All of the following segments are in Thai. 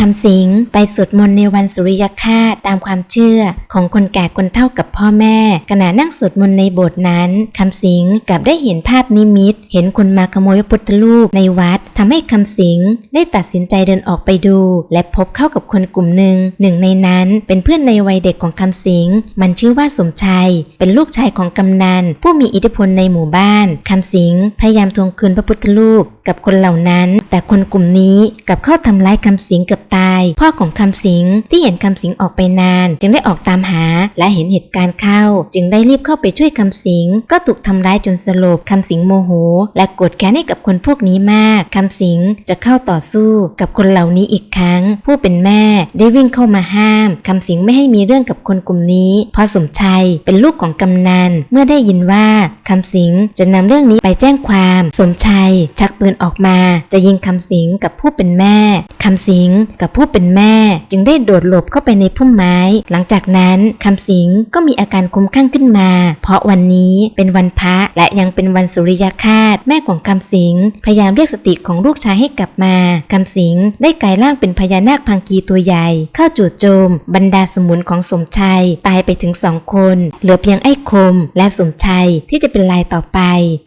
คำสิงไปสวดมนต์ในวันสุริยคาตามความเชื่อของคนแก่คนเฒ่ากับพ่อแม่ ขณะนั่งสวดมนต์ในโบสถ์นั้นคำสิงกลับได้เห็นภาพนิมิต เห็นคนมาขโมยพระพุทธรูปในวัดทำให้คำสิงได้ตัดสินใจเดินออกไปดู และพบเข้ากับคนกลุ่มหนึ่งหนึ่งในนั้นเป็นเพื่อนในวัยเด็กของคำสิงมันชื่อว่าสมชัย เป็นลูกชายของกำนันผู้มีอิทธิพลในหมู่บ้านคำสิงพยายามทวงคืนพระพุทธรูปกับคนเหล่านั้น แต่คนกลุ่มนี้กลับเข้าทำร้ายคำสิงเกับตาย พ่อของคำสิงที่เห็นคำสิงออกไปนาน จึงได้ออกตามหาและเห็นเหตุการณ์เข้า จึงได้รีบเข้าไปช่วยคำสิง ก็ถูกทำร้ายจนสลบคำสิงโมโห และโกรธแค้นให้กับคนพวกนี้มากคำสิงจะเข้าต่อสู้กับคนเหล่านี้อีกครั้ง ผู้เป็นแม่ได้วิ่งเข้ามาห้ามคำสิงไม่ให้มีเรื่องกับคนกลุ่มนี้พราะสมชัยเป็นลูกของกำนันเมื่อได้ยินว่าคำสิงจะนำเรื่องนี้ไปแจ้งความ สมชัยชักปืนออกมาจะยิงคำสิงกับผู้เป็นแม่ คำสิงกับผู้เป็นแม่ จึงได้โดดหลบเข้าไปในพุ่มไม้ หลังจากนั้นคำสิงก็มีอาการคุ้มคลั่งขึ้นมา เพราะวันนี้เป็นวันพระและยังเป็นวันสุริยคาสแม่ของคำสิงพยายามเรียกสติของลูกชายให้กลับมาคำสิงได้กลายร่างเป็นพญานาคพังกีตัวใหญ่ เข้าจู่โจม บรรดาสมุนของสมชัยตายไปถึงสองคน เหลือเพียงไอ้คม และสมชัยที่จะเป็นลายต่อไป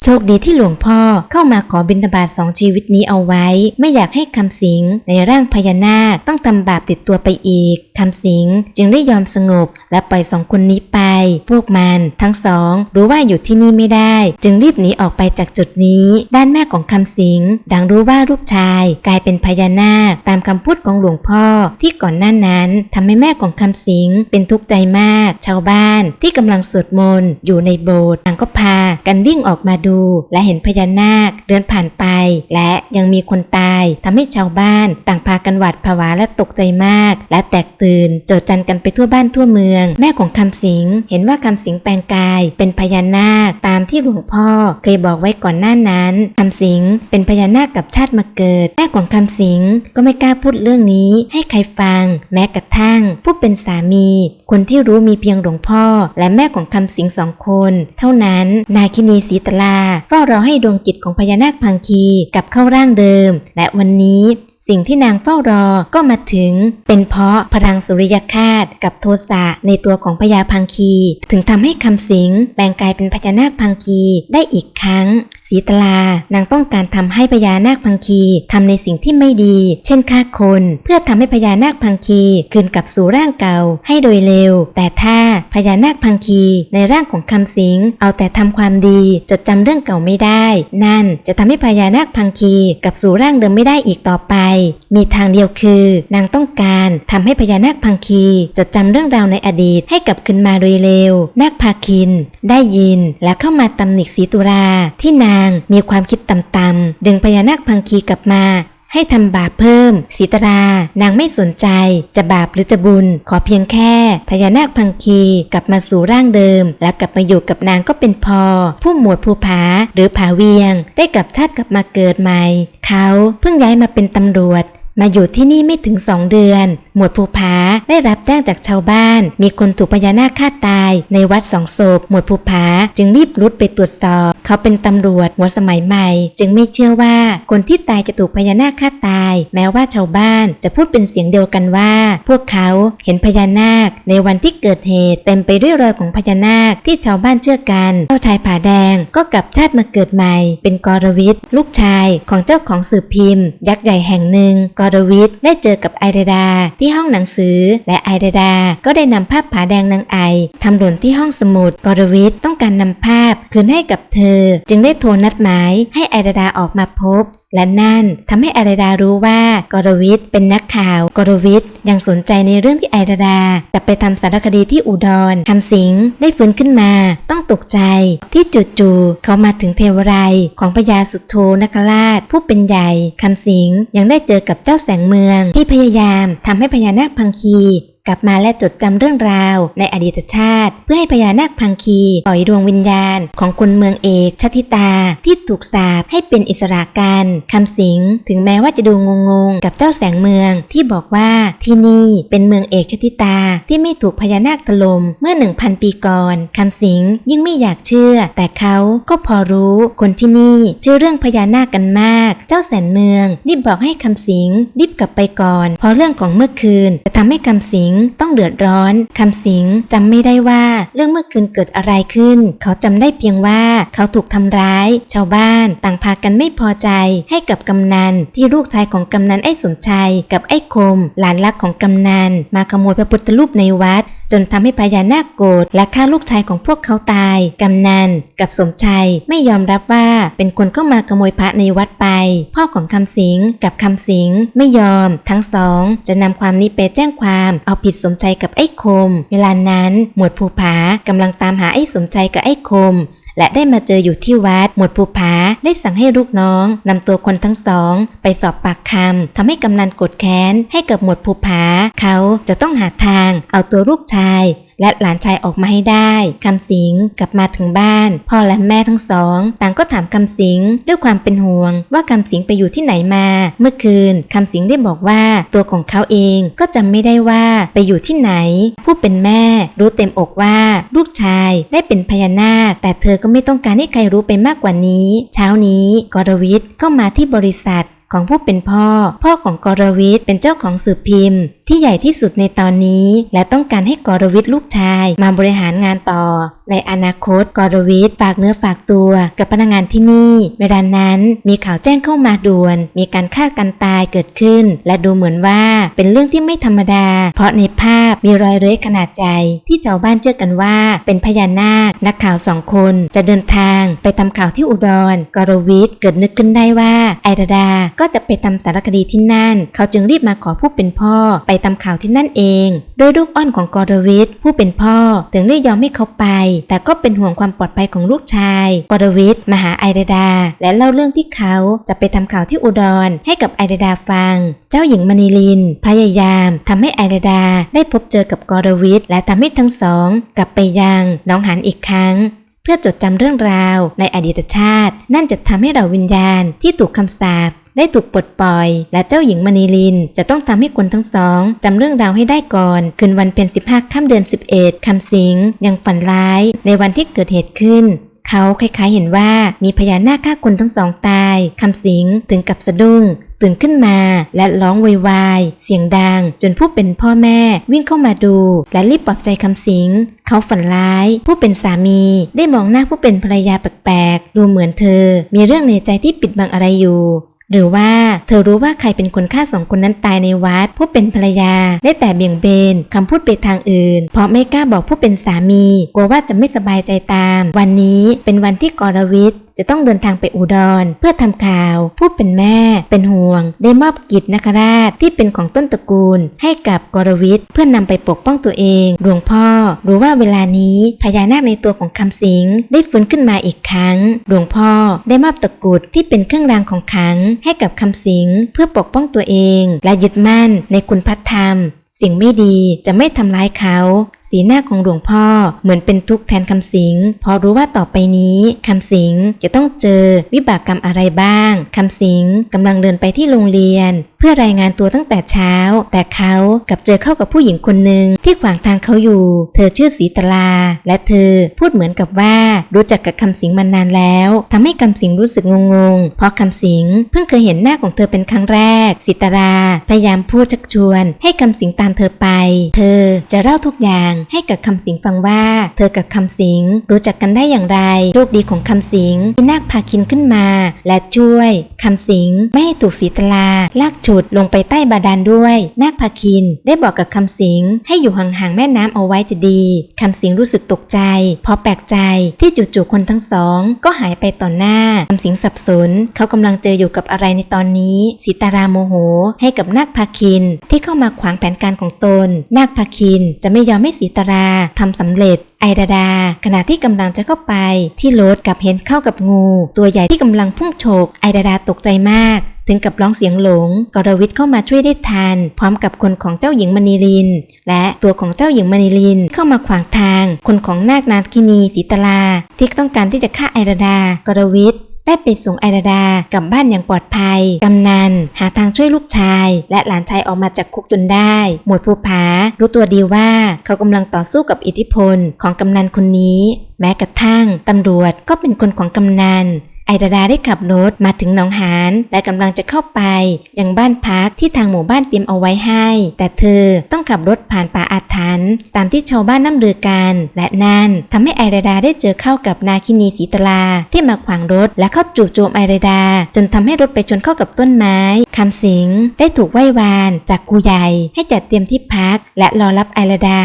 โชคดีที่หลวงพ่อเข้ามาขอบิณฑบาตสองชีวิตนี้เอาไว้ไม่อยากให้คำสิงในร่างพญานาคต้องทำบาปติดตัวไปอีกคำสิงจึงได้ยอมสงบ และปล่อยสองคนนี้ไป พวกมันทั้งสองรู้ว่าอยู่ที่นี่ไม่ได้ จึงรีบหนีออกไปจากจุดนี้ ด้านแม่ของคำสิงดังรู้ว่าลูกชาย กลายเป็นพญานาคตามคำพูดของหลวงพ่อ ที่ก่อนหน้านั้นทำให้แม่ของคำสิงเป็นทุกข์ใจมาก ชาวบ้านที่กำลังสวดมนต์อยู่ในโบสถ์ต่างก็พากันวิ่งออกมาดู และเห็นพญานาคเดินผ่านไป และยังมีคนตายทำให้ชาวบ้าน ต่างพากันหวาดผวาและตกใจมาก และแตกตื่นโจดจันกันไปทั่วบ้านทั่วเมือง แม่ของคำสิงเห็นว่าคำสิงแปลงกายเป็นพญานาคตามที่หลวงพ่อเคยบอกไว้ก่อนหน้านั้นคำสิงเป็นพญานาคกับชาติมาเกิด แม่ของคำสิงก็ไม่กล้าพูดเรื่องนี้ให้ใครฟัง แม้กระทั่ง ผู้เป็นสามี คนที่รู้มีเพียงหลวงพ่อ และแม่ของคำสิงสองคน เท่านั้น นาคินีสีตลาเฝ้ารอให้ดวงจิตของพญานาคพังคีกลับเข้าร่างเดิมและวันนี้ สิ่งที่นางเฝ้ารอก็มาถึง เป็นเพราะพลังสุริยคาตกับโทสะในตัวของพญาพังคี ถึงทำให้คำสิงแปลงกายเป็นพญานาคพังคีได้อีกครั้งสีตลานางต้องการทำให้พญานาคพังคีทำในสิ่งที่ไม่ดี เช่นฆ่าคน เพื่อทำให้พญานาคพังคีคืนกลับสู่ร่างเก่าให้โดยเร็ว แต่ถ้าพญานาคพังคีในร่างของคำสิง เอาแต่ทำความดีจดจำเรื่องเก่าไม่ได้ นั่นจะทำให้พญานาคพังคีกลับสู่ร่างเดิมไม่ได้อีกต่อไปมีทางเดียวคือนางต้องการทำให้พญานาคพังคีจดจำเรื่องราวในอดีตให้กลับขึ้นมาโดยเร็ว นาคพาคิน ได้ยินและเข้ามาตำหนิสีตุราที่นางมีความคิดต่ำๆดึงพญานาคพังคีกลับมา ให้ทำบาปเพิ่มสีตรานางไม่สนใจ จะบาปหรือจะบุญ ขอเพียงแค่พญานาคพังคีกลับมาสู่ร่างเดิม และกลับมาอยู่กับนางก็เป็นพอ ผู้หมวดภูผาหรือผาเวียง ได้กลับชาติกลับมาเกิดใหม่ เขาเพิ่งย้ายมาเป็นตำรวจมาอยู่ที่นี่ไม่ถึงสองเดือน หมวดภูผา ได้รับแจ้งจากชาวบ้าน มีคนถูกพญานาคฆ่าตาย ในวัดสองศพหมวดภูผา จึงรีบรุดไปตรวจสอบ เขาเป็นตำรวจหัวสมัยใหม่ จึงไม่เชื่อว่าคนที่ตายจะถูกพญานาคฆ่าตาย แม้ว่าชาวบ้านจะพูดเป็นเสียงเดียวกันว่า พวกเขาเห็นพญานาค ในวันที่เกิดเหตุเต็มไปด้วยรอยของพญานาคที่ชาวบ้านเชื่อกันเจ้าชายผาแดงก็กลับชาติมาเกิดใหม่ เป็นกรวิทย์ลูกชายของเจ้าของสื่อพิมพ์ ยักษ์ใหญ่แห่งหนึ่งกรวิทย์ได้เจอกับไอเดดาที่ห้องหนังสือและไอรดดา ก็ได้นำภาพผาแดงนางไอทำหล่นที่ห้องสมุดกรวิทย์ต้องการนำภาพคืนให้กับเธอ จึงได้โทรนัดหมายให้ไอรดาออกมาพบและนั่นทำให้ไอเดดารู้ว่ากรวิทย์เป็นนักข่าวกรวิทย์ยังสนใจในเรื่องที่ไอเดดาจะไปทำสารคดีที่อุดรคำสิงได้ฟื้นขึ้นมา ต้องตกใจที่จู่ๆเขามาถึงเทวไรยของพญาสุโธนคราช ผู้เป็นใหญ่คำสิงยังได้เจอกับเจ้าแสงเมืองที่พยายามทำให้พญานาคพังคี กลับมาและจดจำเรื่องราวในอดีตชาติ เพื่อให้พญานาคพังคีปล่อยดวงวิญญาณ ของคนเมืองเอกชติตา ที่ถูกสาปให้เป็นอิสระกันคำสิงถึงแม้ว่าจะดูงงๆกับเจ้าแสงเมืองที่บอกว่าที่นี่เป็นเมืองเอกชติตาที่ไม่ถูกพญานาคถล่มเมื่อ 1,000 ปีก่อนคำสิงยิ่งไม่อยากเชื่อ แต่เขาก็พอรู้คนที่นี่เชื่อเรื่องพญานาคกันมาก เจ้าแสนเมืองรีบบอกให้คำสิงรีบกลับไปก่อน เพราะเรื่องของเมื่อคืนจะทำให้คำสิงต้องเดือดร้อนคำสิงจำไม่ได้ว่าเรื่องเมื่อคืนเกิดอะไรขึ้น เขาจำได้เพียงว่าเขาถูกทำร้าย ชาวบ้านต่างพากันไม่พอใจให้กับกำนันที่ลูกชายของกำนันไอ้สมชัยกับไอ้คม หลานรักของกำนันมาขโมยพระพุทธรูปในวัด จนทำให้พญานาคโกรธและฆ่าลูกชายของพวกเขาตาย กำนันกับสมชัยไม่ยอมรับว่าเป็นคนเข้ามาขโมยพระในวัดไป พ่อของคำสิงกับคำสิงไม่ยอม ทั้งสอง จะนำความนี้ไปแจ้งความเอาผิดสมชัยกับไอ้คม เวลานั้น หมวดภูผากำลังตามหาไอ้สมชัยกับไอ้คม และได้มาเจออยู่ที่วัด หมวดภูผาได้สั่งให้ลูกน้องนำตัวคนทั้งสอง ไปสอบปากคำทำให้กำนันกดแค้นให้กับหมวดภูผาเขาจะต้องหาทาง เอาตัวลูกชาย และหลานชายออกมาให้ได้คำสิงกลับมาถึงบ้าน พ่อและแม่ทั้งสอง ต่างก็ถามคำสิงด้วยความเป็นห่วง ว่าคำสิงไปอยู่ที่ไหนมา เมื่อคืนคำสิงได้บอกว่าตัวของเขาเองก็จำไม่ได้ว่าไปอยู่ที่ไหน ผู้เป็นแม่รู้เต็มอกว่าลูกชายได้เป็นพญานาคแต่เธอก็ไม่ต้องการให้ใครรู้ไปมากกว่านี้ เช้านี้กรวิทย์ก็มาที่บริษัท ของผู้เป็นพ่อ พ่อของกรวิทย์เป็นเจ้าของสื่อพิมพ์ ที่ใหญ่ที่สุดในตอนนี้ และต้องการให้กรวิทย์ลูกชายมาบริหารงานต่อ ในอนาคตกรวิทย์ฝากเนื้อฝากตัวกับพนักงานที่นี่ เวลานั้นมีข่าวแจ้งเข้ามาด่วน มีการฆ่ากันตายเกิดขึ้น และดูเหมือนว่าเป็นเรื่องที่ไม่ธรรมดา เพราะในภาพมีรอยเลื้อยขนาดใหญ่ที่ชาวบ้านเชื่อกันว่า เป็นพญานาคนักข่าวสองคนจะเดินทางไปทำข่าวที่อุดรกรวิทย์เกิดนึกขึ้นได้ว่าไอรดาก็จะไปทำสารคดีที่นั่น เขาจึงรีบมาขอผู้เป็นพ่อไปทำข่าวที่นั่นเอง โดยลูกอ้อนของกอรวิทผู้เป็นพ่อถึงได้ยอมให้เขาไป แต่ก็เป็นห่วงความปลอดภัยของลูกชายกอรวิทมาหาไอรดา และเล่าเรื่องที่เขาจะไปทำข่าวที่อุดร ให้กับไอรดาฟัง เจ้าหญิงมณีลิน พยายามทำให้ไอรดาได้พบเจอกับกอรวิทและทำให้ทั้งสอง กลับไปยังน้องหันอีกครั้งเพื่อจดจำเรื่องราวในอดีตชาติ นั่นจะทำให้เราวิญญาณที่ถูกคำสาป ได้ถูกปลดปล่อย และเจ้าหญิงมณีลิน จะต้องทำให้คนทั้งสองจำเรื่องราวให้ได้ก่อน คืนวันเป็น 15ค่ำเดือน 11คำสิงยังฝันร้าย ในวันที่เกิดเหตุขึ้นเขาคล้ายๆเห็นว่ามีพญานาคฆ่าคนทั้งสองตายคำสิงถึงกับสะดุ้ง ตื่นขึ้นมาและร้องไวายเสียงดัง จนผู้เป็นพ่อแม่วิ่งเข้ามาดู และรีบปลอบใจคำสิง เขาฝันร้าย ผู้เป็นสามี ได้มองหน้าผู้เป็นภรรยาแปลกๆ ดูเหมือนเธอ มีเรื่องในใจที่ปิดบังอะไรอยู่ หรือว่าเธอรู้ว่าใครเป็นคนฆ่าสองคนนั้นตายในวัด ผู้เป็นภรรยาได้แต่เบี่ยงเบนคำพูดไปทางอื่น เพราะไม่กล้าบอกผู้เป็นสามี กลัวว่าจะไม่สบายใจตาม วันนี้เป็นวันที่กรวิทย์ จะต้องเดินทางไปอุดร เพื่อทำข่าว ผู้เป็นแม่เป็นห่วง ได้มอบกิจนาคราชที่เป็นของต้นตระกูล ให้กับกรวิทย์เพื่อนำไปปกป้องตัวเองหลวงพ่อรู้ว่าเวลานี้พญานาคในตัวของคำสิงได้ฟื้นขึ้นมาอีกครั้งหลวงพ่อได้มอบตะกุดที่เป็นเครื่องรางของขังให้กับคำสิงเพื่อปกป้องตัวเอง และยึดมั่นในคุณพัฒธรรม สิ่งไม่ดีจะไม่ทำร้ายเขา สีหน้าของหลวงพ่อเหมือนเป็นทุกข์แทนคำสิงพราะรู้ว่าต่อไปนี้คำสิงจะต้องเจอวิบากกรรมอะไรบ้างคำสิงกำลังเดินไปที่โรงเรียน เพื่อรายงานตัวตั้งแต่เช้า แต่เขากับเจอเข้ากับผู้หญิงคนหนึ่งที่ขวางทางเขาอยู่ เธอชื่อสีตลา และเธอพูดเหมือนกับว่ารู้จักกับคำสิงมานานแล้วทำให้คำสิงรู้สึกงงๆ เพราะคำสิงเพิ่งเคยเห็นหน้าของเธอเป็นครั้งแรก สิตราพยายามพูดชักชวน ให้คำสิงตามเธอไป เธอจะเล่าทุกอย่างให้กับคำสิงฟังว่า เธอกับคำสิงรู้จักกันได้อย่างไรโชคดีของคำสิงที่นาคพาคินขึ้นมา และช่วยคำสิงไม่ให้ถูกสีตลาลากฉุดลงไปใต้บาดาลด้วย นาคพาคินได้บอกกับคำสิงให้อยู่ห่างๆแม่น้ำเอาไว้จะดีคำสิงรู้สึกตกใจ เพราะแปลกใจที่จู่ๆคนทั้งสอง ก็หายไปต่อหน้าคำสิงสับสน เขากำลังเจออยู่กับอะไรในตอนนี้สีตาราโมโห ให้กับนาคพาคินที่เข้ามาขวางแผนการของตน นาคพาคินจะไม่ยอมให้สีตาราทำสำเร็จ ไอดาดา ขณะที่กำลังจะเข้าไป ที่รถกลับเห็นเข้ากับงู ตัวใหญ่ที่กำลังพุ่งโฉกไอดาดาตกใจมากถึงกับร้องเสียงหลง กรวิทเข้ามาช่วยได้ทัน พร้อมกับคนของเจ้าหญิงมณีริน และตัวของเจ้าหญิงมณีรินเข้ามาขวางทาง คนของนาคนาคินีสีตลา ที่ต้องการที่จะฆ่าไอราดา กรวิท ได้ไปส่งไอราดากลับบ้านอย่างปลอดภัย กำนัน หาทางช่วยลูกชาย และหลานชายออกมาจากคุกจนได้ หมวดภูผา รู้ตัวดีว่าเขากำลังต่อสู้กับอิทธิพลของกำนันคนนี้ แม้กระทั่งตำรวจก็เป็นคนของกำนัน ไอราดาได้ขับรถมาถึงหนองหานและกำลังจะเข้าไปยังบ้านพักที่ทางหมู่บ้านเตรียมเอาไว้ให้ แต่เธอต้องขับรถผ่านป่าอาถรรพ์ตามที่ชาวบ้านน้ำลือกัน และนั่นทำให้ไอราดาได้เจอเข้ากับนาคินีสีตลาที่มาขวางรถและเข้าจู่โจมไอราดา จนทำให้รถไปชนเข้ากับต้นไม้คำสิงได้ถูกไหว้วานจากครูใหญ่ให้จัดเตรียมที่พักและรอรับไอราดา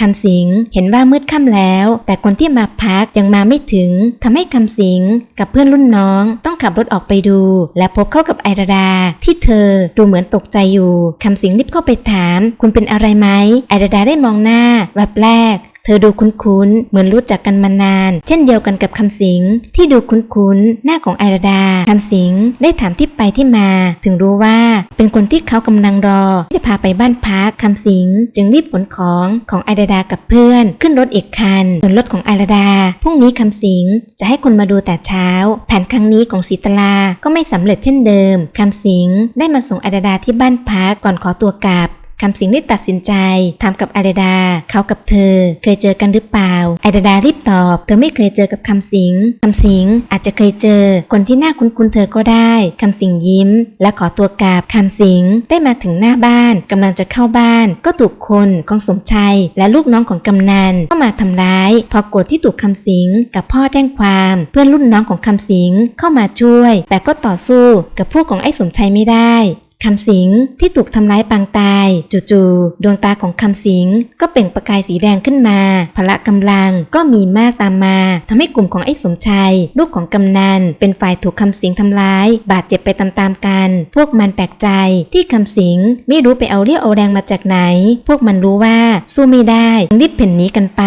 คำสิงเห็นว่ามืดค่ำแล้ว แต่คนที่มาพักยังมาไม่ถึงทำให้คำสิงกับเพื่อนรุ่นน้องต้องขับรถออกไปดู และพบเข้ากับไอราดา ที่เธอดูเหมือนตกใจอยู่คำสิงรีบเข้าไปถาม คุณเป็นอะไรไหมไอราดาได้มองหน้าแวบแรก เธอดูคุ้นๆ เหมือนรู้จักกันมานาน เช่นเดียวกันกับคำสิงที่ดูคุ้นๆ หน้าของไอราดาคำสิงได้ถามที่ไปที่มา ถึงรู้ว่าเป็นคนที่เขากำลังรอที่จะพาไปบ้านพักคำสิงจึงรีบขนของของไอราดากับเพื่อน ขึ้นรถอีกคันส่วนรถของไอราดาพรุ่งนี้คำสิงจะให้คนมาดูแต่เช้า แผนครั้งนี้ของสีตลาก็ไม่สำเร็จเช่นเดิมคำสิงได้มาส่งไอราดาที่บ้านพักก่อนขอตัวกลับ คำสิงได้ตัดสินใจถามกับอราดา เขากับเธอ เคยเจอกันหรือเปล่าไอราดารีบตอบ เธอไม่เคยเจอกับคำสิงคำสิงอาจจะเคยเจอ คนที่หน้าคุ้นๆเธอก็ได้คำสิงยิ้ม และขอตัวกลับคำสิงได้มาถึงหน้าบ้านกำลังจะเข้าบ้าน ก็ถูกคนของสมชัย และลูกน้องของกำนันเข้ามาทำร้าย พอโกรธที่ถูกคำสิงกับพ่อแจ้งความ เพื่อนรุ่นน้องของคำสิงเข้ามาช่วย แต่ก็ต่อสู้กับพวกของไอ้สมชัยไม่ได้ คำสิงที่ถูกทำร้ายปางตาย จู่ๆดวงตาของคำสิงก็เปล่งประกายสีแดงขึ้นมาพละกำลังก็มีมากตามมาทำให้กลุ่มของไอ้สมชัย ลูกของกำนันเป็นฝ่ายถูกคำสิงทำร้าย บาดเจ็บไปตามๆกัน พวกมันแปลกใจที่คำสิงไม่รู้ไปเอาเรี่ยวเอาแรงมาจากไหน พวกมันรู้ว่าสู้ไม่ได้จึงรีบเพ่นหนีกันไป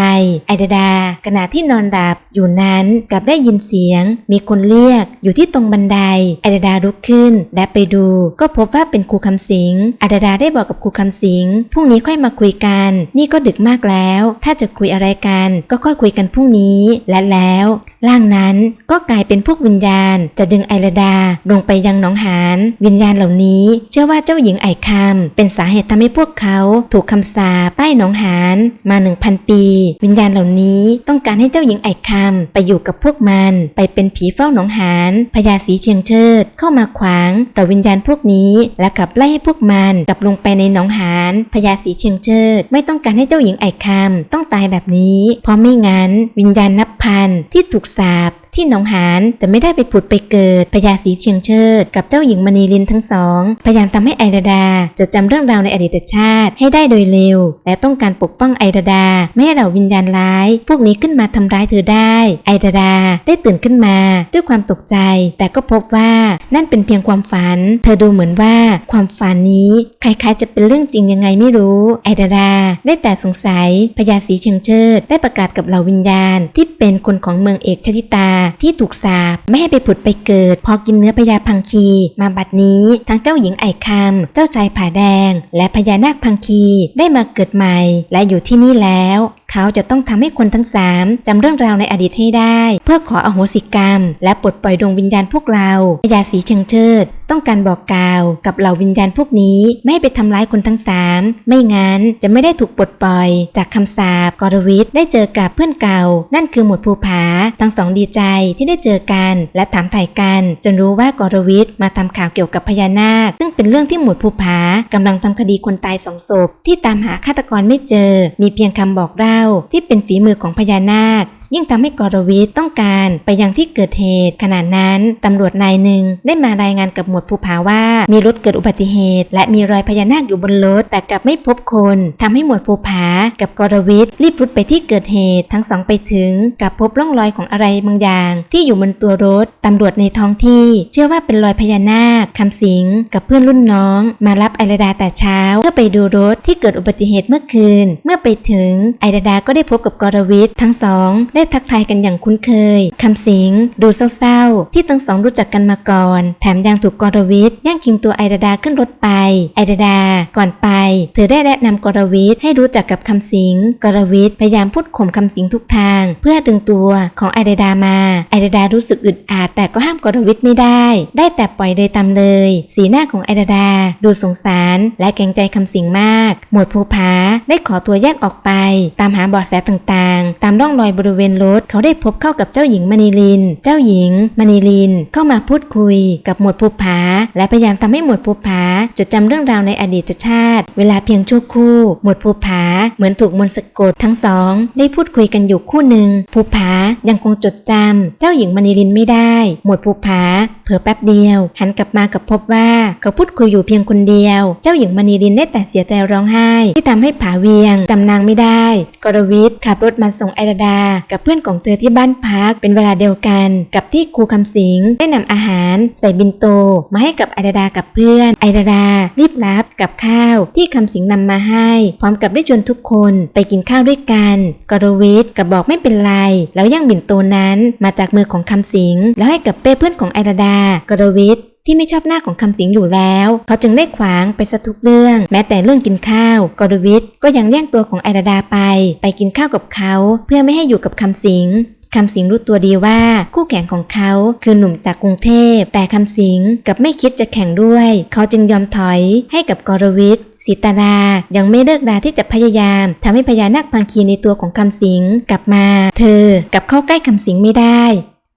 ไอดาดาขณะที่นอนดับอยู่นั้นกลับได้ยินเสียง มีคนเรียกอยู่ที่ตรงบันไดไอดาดาลุกขึ้นและไปดู ก็พบว่าเป็นครูคำสิงอดาดาได้บอกกับครูคำสิงพรุ่งนี้ค่อยมาคุยกัน นี่ก็ดึกมากแล้ว ถ้าจะคุยอะไรกัน ก็ค่อยคุยกันพรุ่งนี้ และแล้วร่างนั้นก็กลายเป็นพวกวิญญาณ จะดึงไอรดาลงไปยังหนองหาน วิญญาณเหล่านี้ เชื่อว่าเจ้าหญิงไอคำเป็นสาเหตุทำให้พวกเขาถูกคำสาปใต้หนองหานมาหนึ่งพันปี วิญญาณเหล่านี้ต้องการให้เจ้าหญิงไอคำไปอยู่กับพวกมัน ไปเป็นผีเฝ้าหนองหานพญาสีเชียงเชิดเข้ามาขวางแต่วิญญาณพวกนี้และขับไล่ให้พวกมันกลับลงไปในหนองหานพญาสีเชียงเชิด ไม่ต้องการให้เจ้าหญิงไอคำต้องตายแบบนี้ เพราะไม่งั้น วิญญาณนับพันที่ถูกสาป ที่หนองหานจะไม่ได้ไปผุดไปเกิดพญาสีเชียงเชิด กับเจ้าหญิงมณีลินทั้งสอง พยายามทำให้ไอราดาจดจำเรื่องราวในอดีตชาติให้ได้โดยเร็ว และต้องการปกป้องไอราดา ไม่ให้เหล่าวิญญาณร้าย พวกนี้ขึ้นมาทำร้ายเธอได้ ไอราดาได้ตื่นขึ้นมาด้วยความตกใจ แต่ก็พบว่านั่นเป็นเพียงความฝัน เธอดูเหมือนว่าความฝันนี้คล้ายๆจะเป็นเรื่องจริงยังไงไม่รู้ ไอราดาได้แต่สงสัยพญาสีเชียงเชิด ได้ประกาศกับเหล่าวิญญาณ ที่เป็นคนของเมืองเอกชติตาที่ถูกสาปไม่ให้ไปผุดไปเกิด พอกินเนื้อพญาพังคี มาบัดนี้ทั้งเจ้าหญิงไอคำเจ้าชายผาแดง และพญานาคพังคีได้มาเกิดใหม่ และอยู่ที่นี่แล้วเขาจะต้องทำให้คนทั้งสามจำเรื่องราวในอดีตให้ได้ เพื่อขออโหสิกรรม และปลดปล่อยดวงวิญญาณพวกเราพญาสีเชิงเชิด ต้องการบอกกล่าวกับเหล่าวิญญาณพวกนี้ ไม่ให้ไปทำร้ายคนทั้งสามไม่งั้นจะไม่ได้ถูกปลดปล่อย จากคำสาปกอรวิทย์ได้เจอกับเพื่อนเก่า นั่นคือหมวดภูผา ทั้งสองดีใจที่ได้เจอกัน และถามถ่ายกัน จนรู้ว่ากอรวิทย์มาทำข่าวเกี่ยวกับพญานาค ซึ่งเป็นเรื่องที่หมวดภูผากำลังทำคดีคนตายสองศพที่ตามหาฆาตกรไม่เจอ มีเพียงคำบอกเล่าที่เป็นฝีมือของพญานาค ยิ่งทำให้กรวิทย์ต้องการไปยังที่เกิดเหตุ ขณะนั้นตำรวจนายหนึ่งได้มารายงานกับหมวดภูผาว่า มีรถเกิดอุบัติเหตุ และมีรอยพญานาคอยู่บนรถแต่กลับไม่พบคนทำให้หมวดภูผากับกรวิทย์รีบรุดไปที่เกิดเหตุ ทั้งสองไปถึงกับพบร่องรอยของอะไรบางอย่าง ที่อยู่บนตัวรถตำรวจในท้องที่ เชื่อว่าเป็นรอยพญานาคคำสิงกับเพื่อนรุ่นน้อง มารับไอราดาแต่เช้าเพื่อไปดูรถที่เกิดอุบัติเหตุเมื่อคืน เมื่อไปถึงไอราดาก็ได้พบกับกรวิทย์ทั้งสองได้ทักทายกันอย่างคุ้นเคยคำสิงดูเศร้าๆ ที่ทั้งสองรู้จักกันมาก่อน แถมยังถูกกรวิทย์แย่งชิงตัวไอดาดาขึ้นรถไป ไอดาดา ก่อนไป เธอได้แนะนำกรวิทย์ให้รู้จักกับคำสิงกรวิทย์พยายามพูดข่มคำสิงทุกทาง เพื่อดึงตัวของไอดาดามาไอดาดารู้สึกอึดอัดแต่ก็ห้ามกรวิทย์ไม่ได้ ได้แต่ปล่อยเลยตามเลย สีหน้าของไอดาดา ดูสงสารและเกรงใจคำสิงมาก หมวดภูผาได้ขอตัวแยกออกไป ตามหาเบาะแสต่างๆ ตามร่องรอยบริเวณรถเขาได้พบเข้ากับเจ้าหญิงมณีลิน เจ้าหญิงมณีลินเข้ามาพูดคุยกับหมวดภูผา และพยายามทำให้หมวดภูผาจดจำเรื่องราวในอดีตชาติ เวลาเพียงชั่วครู่ หมวดภูผาเหมือนถูกมนต์สะกดทั้งสอง ได้พูดคุยกันอยู่คู่หนึ่งภูผายังคงจดจำเจ้าหญิงมณีลินไม่ได้ หมวดภูผาเผลอแป๊บเดียว หันกลับมากับพบว่าเขาพูดคุยอยู่เพียงคนเดียว เจ้าหญิงมณีลินได้แต่เสียใจร้องไห้ ที่ทำให้ผาเวียงจำนางไม่ได้ กรวิทย์ขับรถมาส่งไอรดากับับเพื่อนของเธอที่บ้านพัก เป็นเวลาเดียวกัน กับที่ครูคำสิงได้นำอาหารใส่บินโต มาให้กับไอราดากับเพื่อนไอราดารีบรับกับข้าวที่คำสิงนำมาให้ พร้อมกับได้ชวนทุกคนไปกินข้าวด้วยกันกรวิทย์กับบอกไม่เป็นไร แล้วย่างบินโตนั้นมาจากมือของคำสิง แล้วให้กับเป้เพื่อนของไอราดากรวิทย์ ที่ไม่ชอบหน้าของคำสิงอยู่แล้ว เขาจึงได้ขวางไปซะทุกเรื่อง แม้แต่เรื่องกินข้าว กรวิทย์ก็ยังเลี่ยงตัวของไอราดาไป ไปกินข้าวกับเขา เพื่อไม่ให้อยู่กับคำสิงคำสิงรู้ตัวดีว่าคู่แข่งของเขาคือหนุ่มจากกรุงเทพ แต่คำสิงกับไม่คิดจะแข่งด้วย เขาจึงยอมถอยให้กับกรวิทย์สีตาดายังไม่เลิกดาที่จะพยายามทำให้พญานาคพังคีในตัวของคำสิงกลับมา เธอกลับเข้าใกล้คำสิงไม่ได้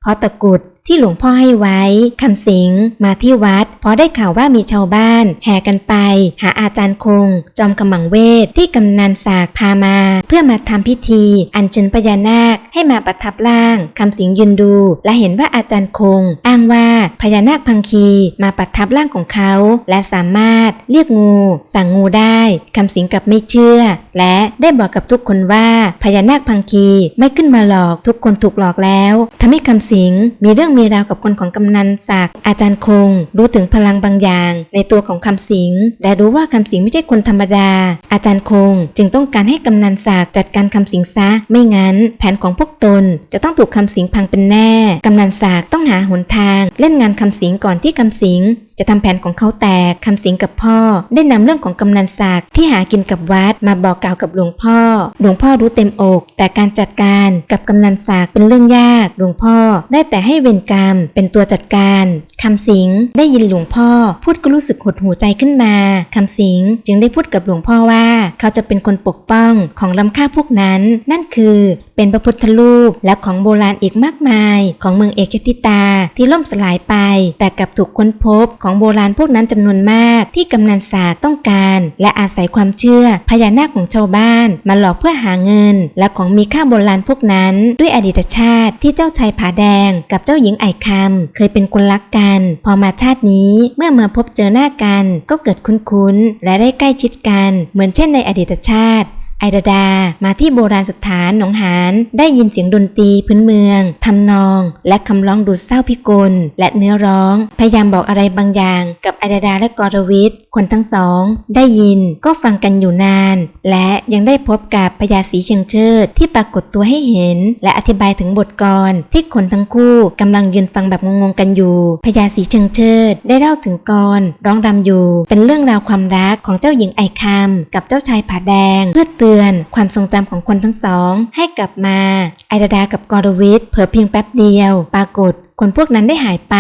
เพราะตะกุด ที่หลวงพ่อให้ไว้คำสิงมาที่วัดเพราะได้ข่าวว่ามีชาวบ้าน แห่กันไป หาอาจารย์คง จอมกำมังเวทที่กำนันสากพามา เพื่อมาทำพิธี อัญเชิญพญานาคให้มาประทับร่างคำสิงยืนดู และเห็นว่าอาจารย์คง อ้างว่าพญานาคพังคีมาประทับร่างของเขา และสามารถเรียกงู สั่งงูได้คำสิงกับไม่เชื่อ และได้บอกกับทุกคนว่าพญานาคพังคีไม่ขึ้นมาหลอกทุกคนถูกหลอกแล้วทำให้คำสิงมีเรื่องมีราวกับคนของกำนันศักดิ์อาจารย์คง รู้ถึงพลังบางอย่าง ในตัวของคำสิงและรู้ว่าคำสิงไม่ใช่คนธรรมดา อาจารย์คง จึงต้องการให้กำนันศักดิ์จัดการคำสิงซะ ไม่งั้น แผนของพวกตน จะต้องถูกคำสิงพังเป็นแน่ กำนันศักดิ์ต้องหาหนทาง เล่นงานคำสิงก่อนที่คำสิง จะทำแผนของเขาแตกคำสิงกับพ่อ ได้นำเรื่องของกำนันศักดิ์ที่หากินกับวัดมาบอกกล่าวกับหลวงพ่อ หลวงพ่อรู้เต็มอก แต่การจัดการกับกำนันศักดิ์เป็นเรื่องยาก หลวงพ่อได้แต่ให้เวรกรรม เป็นตัวจัดการคำสิงได้ยินหลวงพ่อ พูดก็รู้สึกหดหูใจขึ้นมาคำสิงจึงได้พูดกับหลวงพ่อว่า เขาจะเป็นคนปกป้องของล้ำค่าพวกนั้น นั่นคือเป็นพระพุทธรูปและของโบราณอีกมากมาย ของเมืองเอกติตาที่ล่มสลายไป แต่กลับถูกค้นพบของโบราณพวกนั้นจำนวนมากที่กำนันสากต้องการ และอาศัยความเชื่อพญานาคของชาวบ้านมาหลอกเพื่อหาเงิน และของมีค่าโบราณพวกนั้น ด้วยอดีตชาติที่เจ้าชายผาแดงกับเจ้าหญิงไอคำเคยเป็นคนรักกัน พอมาชาตินี้เมื่อมาพบเจอหน้ากัน ก็เกิดคุ้นๆและได้ใกล้ชิดกัน เหมือนเช่นในอดีตชาติ ไอดาดามาที่โบราณสถานหนองหานได้ยินเสียงดนตรีพื้นเมืองทำนอง และคำร้องดูดเศร้าพิกล และเนื้อร้อง พยายามบอกอะไรบางอย่าง กับไอดาดาและกอรวิทย์คนทั้งสอง ได้ยินก็ฟังกันอยู่นาน และยังได้พบกับพญาศรีเชิงเชิดที่ปรากฏตัวให้เห็น และอธิบายถึงบทกรที่คนทั้งคู่กำลังยืนฟังแบบงงๆกันอยู่พญาศรีเชิงเชิด ได้เล่าถึงกรร้องรำอยู่ เป็นเรื่องราวความรักของเจ้าหญิงไอคำกับเจ้าชายผาแดงเพื่อเตือนความทรงจำของคนทั้งสอง ให้กลับมาไอดาดากับกอรวิทเผลอเพียงแป๊บเดียว ปรากฏ คนพวกนั้นได้หายไป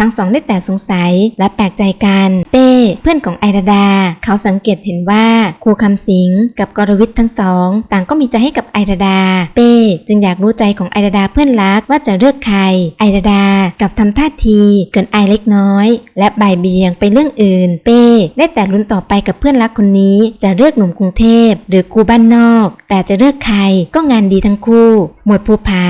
ทั้งสองได้แต่สงสัยและแปลกใจกัน เป้เพื่อนของไอราดา เขาสังเกตเห็นว่าครูคำสิงกับกรวิทย์ทั้งสอง ต่างก็มีใจให้กับไอราดา เป้จึงอยากรู้ใจของไอราดาเพื่อนรักว่าจะเลือกใคร ไอราดากับทำท่าทีเกินไอายเล็กน้อย และบ่ายเบียงไปเรื่องอื่น เป้ได้แต่ลุ้นต่อไปกับเพื่อนรักคนนี้ จะเลือกหนุ่มกรุงเทพ หรือครูบ้านนอก แต่จะเลือกใครก็งานดีทั้งคู่ หมวดภูผา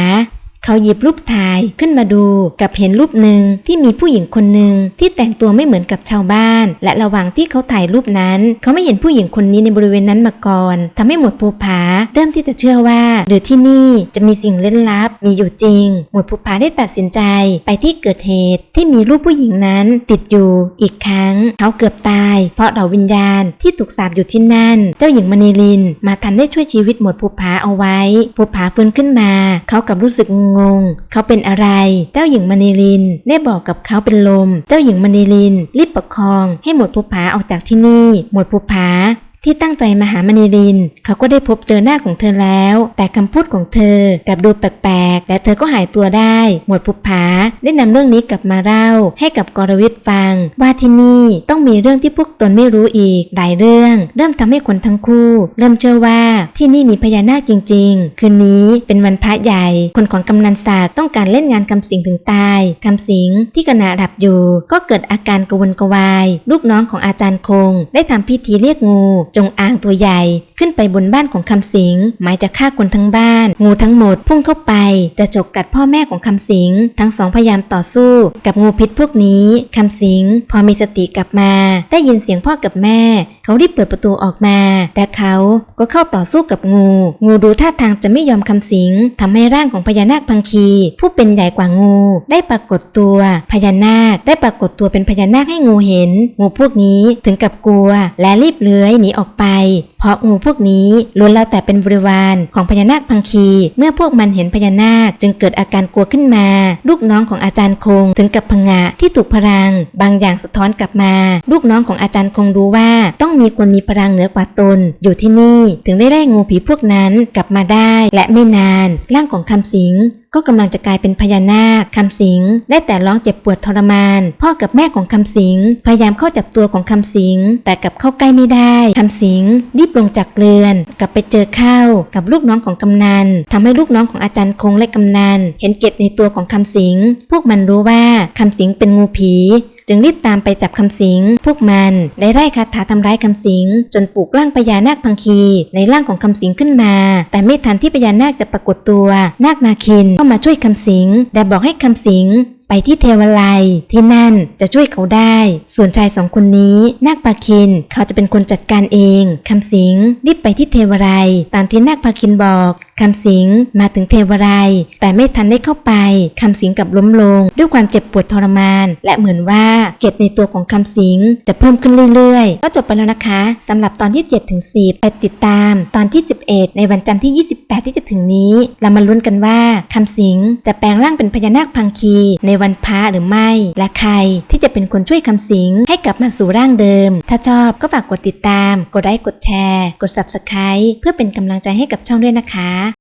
เขาหยิบรูปถ่ายขึ้นมาดูกับเห็นรูปหนึ่งที่มีผู้หญิงคนหนึ่งที่แต่งตัวไม่เหมือนกับชาวบ้าน และระหว่างที่เขาถ่ายรูปนั้น เขาไม่เห็นผู้หญิงคนนี้ในบริเวณนั้นมาก่อนทำให้หมวดภูผาเริ่มที่จะเชื่อว่าหรือที่นี่จะมีสิ่งเล่นลับมีอยู่จริง หมวดภูผาได้ตัดสินใจไปที่เกิดเหตุที่มีรูปผู้หญิงนั้นติดอยู่อีกครั้ง เขาเกือบตาย เพราะเหล่าวิญญาณที่ถูกสาปอยู่ที่นั่น เจ้าหญิงมณีลิน มาทันได้ช่วยชีวิตหมวดภูผาเอาไว้ภูผาฟื้นขึ้นมา เขากับรู้สึกงงเขาเป็นอะไร เจ้าหญิงมณีลิน ได้บอกกับเขาเป็นลม เจ้าหญิงมณีลินรีบประคอง ให้หมวดภูผาออกจากที่นี่ หมวดภูผา ที่ตั้งใจมาหามณีริน เขาก็ได้พบเจอหน้าของเธอแล้ว แต่คำพูดของเธอกลับดูแปลกๆ และเธอก็หายตัวได้ หมวดภูผาได้นำเรื่องนี้กลับมาเล่า ให้กับกรวิทย์ฟัง ว่าที่นี่ต้องมีเรื่องที่พวกตนไม่รู้อีกหลายเรื่อง เริ่มทำให้คนทั้งคู่ เริ่มเชื่อว่าที่นี่มีพญานาคจริง ๆ คืนนี้เป็นวันพระใหญ่ คนของกำนันศาสตร์ต้องการเล่นงานคำสิงถึงตายคำสิงที่ขณะหลับอยู่ ก็เกิดอาการกระวนกระวาย ลูกน้องของอาจารย์คง ได้ทำพิธีเรียกงูจงอางตัวใหญ่ ขึ้นไปบนบ้านของคำสิงหมายจะฆ่าคนทั้งบ้าน งูทั้งหมดพุ่งเข้าไปจะฉกกัดพ่อแม่ของคำสิงทั้งสองพยายามต่อสู้ กับงูพิษพวกนี้คำสิงพอมีสติกลับมา ได้ยินเสียงพ่อกับแม่ เขารีบเปิดประตูออกมา แต่เขาก็เข้าต่อสู้กับงู งูดูท่าทางจะไม่ยอมคำสิงทำให้ร่างของพญานาคพังคี ผู้เป็นใหญ่กว่างู ได้ปรากฏตัวพญานาคได้ปรากฏตัวเป็นพญานาคให้งูเห็น งูพวกนี้ถึงกับกลัวและรีบเลื้อยหนีออกไป เพราะงูพวกนี้ล้วนแล้วแต่เป็นบริวารของพญานาคพังคี เมื่อพวกมันเห็นพญานาคจึงเกิดอาการกลัวขึ้นมา ลูกน้องของอาจารย์คงถึงกับพงะที่ถูกพลัง บางอย่างสะท้อนกลับมา ลูกน้องของอาจารย์คงรู้ว่าต้องมีคนมีพลังเหนือกว่าตน อยู่ที่นี่ถึงได้ไล่งูผีพวกนั้นกลับมาได้ และไม่นาน ร่างของคำสิง ก็กำลังจะกลายเป็นพญานาคคำสิงได้แต่ร้องเจ็บปวดทรมาน พ่อกับแม่ของคำสิงพยายามเข้าจับตัวของคำสิงแต่กลับเข้าใกล้ไม่ได้คำสิงรีบลงจากเรือน กลับไปเจอเข้ากับลูกน้องของกำนันทำให้ลูกน้องของอาจารย์คงและกำนันเห็นเกตในตัวของคำสิงพวกมันรู้ว่าคำสิงเป็นงูผี จึงรีบตามไปจับคำสิง พวกมันได้ไล่คาถาทำร้ายคำสิง จนปลูกร่างพญานาคพังคี ในร่างของคำสิงขึ้นมา แต่ไม่ทันที่พญานาคจะปรากฏตัว นาคนาคินเข้ามาช่วยคำสิง ได้บอกให้คำสิง ไปที่เทวไลยที่นั่นจะช่วยเขาได้ ส่วนชายสองคนนี้นาคปาคินเขาจะเป็นคนจัดการเองคำสิงรีบไปที่เทวไลยตามที่นาคปาคินบอกคำสิงมาถึงเทวไลยแต่ไม่ทันได้เข้าไปคำสิงกับล้มลง ด้วยความเจ็บปวดทรมาน และเหมือนว่าเกตในตัวของคำสิงจะเพิ่มขึ้นเรื่อยๆ ก็จบไปแล้วนะคะสำหรับตอนที่7ถึง10ไปติดตามตอนที่ 11 ในวันจันทร์ที่ 28 ที่จะถึงนี้ เรามาลุ้นกันว่าคำสิงจะแปลงร่างเป็นพญานาคพังคีในวันพระหรือไม่ และใครที่จะเป็นคนช่วยคำสิงให้กลับมาสู่ร่างเดิม ถ้าชอบก็ฝากกดติดตาม กดไลค์กดแชร์ กด subscribe เพื่อเป็นกำลังใจให้กับช่องด้วยนะคะ